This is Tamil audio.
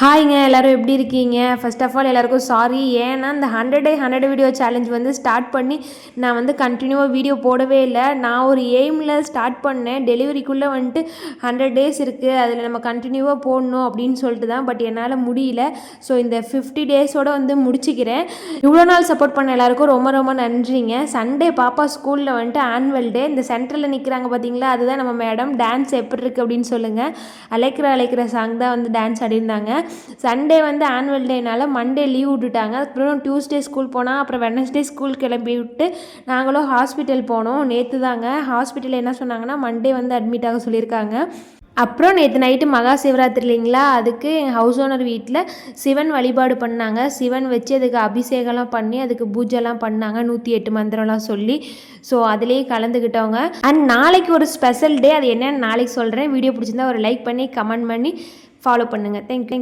ஹாய்ங்க எல்லோரும் எப்படி இருக்கீங்க? ஃபர்ஸ்ட் ஆஃப் ஆல் எல்லாருக்கும் சாரி ஏன்னா இந்த hundred day hundred video challenge வந்து ஸ்டார்ட் பண்ணி நான் வந்து கண்டினியூவாக வீடியோ போடவே இல்லை. நான் ஒரு எய்மில் ஸ்டார்ட் பண்ணேன். டெலிவரிக்குள்ளே வந்துட்டு ஹண்ட்ரட் டேஸ் இருக்குது அதில் நம்ம கண்டினியூவாக போடணும் அப்படின்னு சொல்லிட்டு தான் பட் என்னால் முடியல. ஸோ இந்த ஃபிஃப்டி டேஸோடு வந்து முடிச்சுக்கிறேன். இவ்வளோ நாள் சப்போர்ட் பண்ண எல்லாருக்கும் ரொம்ப ரொம்ப நன்றிங்க. சண்டே பாப்பா ஸ்கூலில் வந்துட்டு ஆனுவல் டே இந்த சென்டரில் நிற்கிறாங்க பார்த்தீங்களா அதுதான் நம்ம மேடம் டான்ஸ் எப்படி இருக்குது அப்படின்னு சொல்லுங்கள் அழைக்கிற அழைக்கிற சாங் தான் வந்து டான்ஸ் ஆடிருந்தாங்க சண்டே வந்து ஆனுவல் டேனால மண்டே லீவ் விட்டுட்டாங்க. அதுக்கப்புறம் டியூஸ்டே ஸ்கூல் போனால் அப்புறம் வெனஸ்டே ஸ்கூல் கிளம்பி விட்டு நாங்களும் ஹாஸ்பிட்டல் போனோம். நேற்று தாங்க ஹாஸ்பிட்டலில் என்ன சொன்னாங்கன்னா மண்டே வந்து அட்மிட் ஆக சொல்லியிருக்காங்க. அப்புறம் நேற்று நைட்டு மகா சிவராத்திரி இல்லைங்களா? அதுக்கு எங்கள் ஹவுஸ் ஓனர் வீட்டில் சிவன் வழிபாடு பண்ணாங்க. சிவன் வச்சு அதுக்கு அபிஷேகம்லாம் பண்ணி அதுக்கு பூஜைலாம் பண்ணாங்க. நூற்றி எட்டு மந்திரம்லாம் சொல்லி. ஸோ அதுலேயே கலந்துக்கிட்டவங்க. அண்ட் நாளைக்கு ஒரு ஸ்பெஷல் டே அது என்னென்னு நாளைக்கு சொல்கிறேன் வீடியோ பிடிச்சிருந்தா ஒரு லைக் பண்ணி கமெண்ட் பண்ணி ஃபாலோ பண்ணுங்கள் தேங்க்யூ